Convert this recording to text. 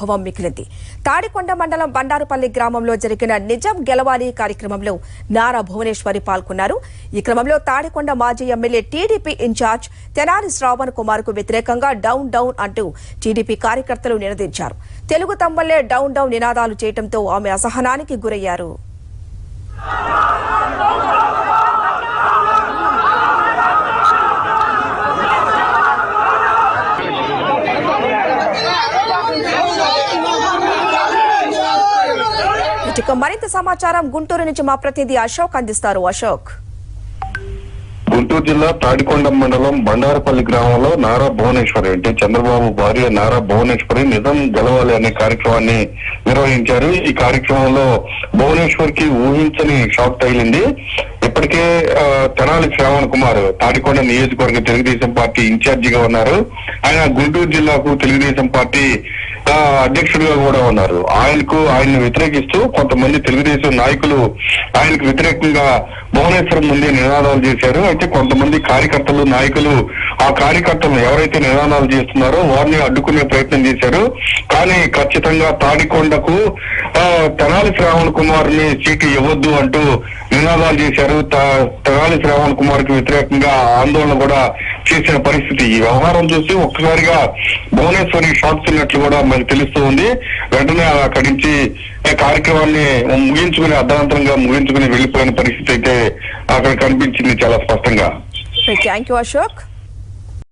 అనుభవం మిగిలింది. తాడికొండ మండలం బండారుపల్లి గ్రామంలో జరిగిన నిజం గెలవాలి కార్యక్రమంలో నారా భువనేశ్వరి పాల్గొన్నారు. ఈ క్రమంలో తాడికొండ మాజీ MLA TDP incharge Tenali Sravan కుమార్కు వ్యతిరేకంగా డౌన్ డౌన్ అంటూ టీడీపీ కార్యకర్తలు నినదించారు. తెలుగు తమ్మల్లే డౌన్ డౌన్ నినాదాలు చేయడంతో ఆమె అసహనానికి గురయ్యారు. ఇక మరింత సమాచారం గుంటూరు నుంచి మా ప్రతినిధి అశోక్ అందిస్తారు. అశోక్. గుంటూరు జిల్లా తాడికొండ మండలం బండారపల్లి గ్రామంలో నారా భువనేశ్వరి అంటే చంద్రబాబు భార్య నారా భువనేశ్వరి నిజం గెలవాలి అనే కార్యక్రమాన్ని నిర్వహించారు. ఈ కార్యక్రమంలో భువనేశ్వర్కి ఊహించని షాక్ తగిలింది. ఇప్పటికే తెనాలి శ్రావణ్ కుమార్ తాడికొండ నియోజకవర్గ తెలుగుదేశం పార్టీ ఇన్ఛార్జిగా ఉన్నారు. ఆయన గుంటూరు జిల్లాకు తెలుగుదేశం పార్టీ అధ్యక్షుడిగా కూడా ఉన్నారు. ఆయనకు ఆయన్ని వ్యతిరేకిస్తూ కొంతమంది తెలుగుదేశం నాయకులు ఆయనకు వ్యతిరేకంగా భువనేశ్వరం నుండి నినాదాలు చేశారు. అయితే కొంతమంది కార్యకర్తలు నాయకులు ఆ కార్యకర్తలు ఎవరైతే నినాదాలు చేస్తున్నారో వారిని అడ్డుకునే ప్రయత్నం చేశారు. కానీ ఖచ్చితంగా తాడికొండకు తెనాలి శ్రావణ్ కుమార్ని సీటు ఇవ్వద్దు అంటూ నినాదాలు చేశారు. త- తెనాలి శ్రావణ్ కుమార్కి వ్యతిరేకంగా ఆందోళన కూడా చేసిన పరిస్థితి. ఈ వ్యవహారం చూసి ఒక్కసారిగా భువనేశ్వరి షాక్ తిన్నట్లు కూడా మనకు తెలుస్తూ ఉంది. వెంటనే అక్కడి నుంచి కార్యక్రమాన్ని ముగించుకుని అర్ధాంతరంగా ముగించుకుని వెళ్ళిపోయిన పరిస్థితి అయితే అక్కడ కనిపించింది చాలా స్పష్టంగా. Thank you Ashok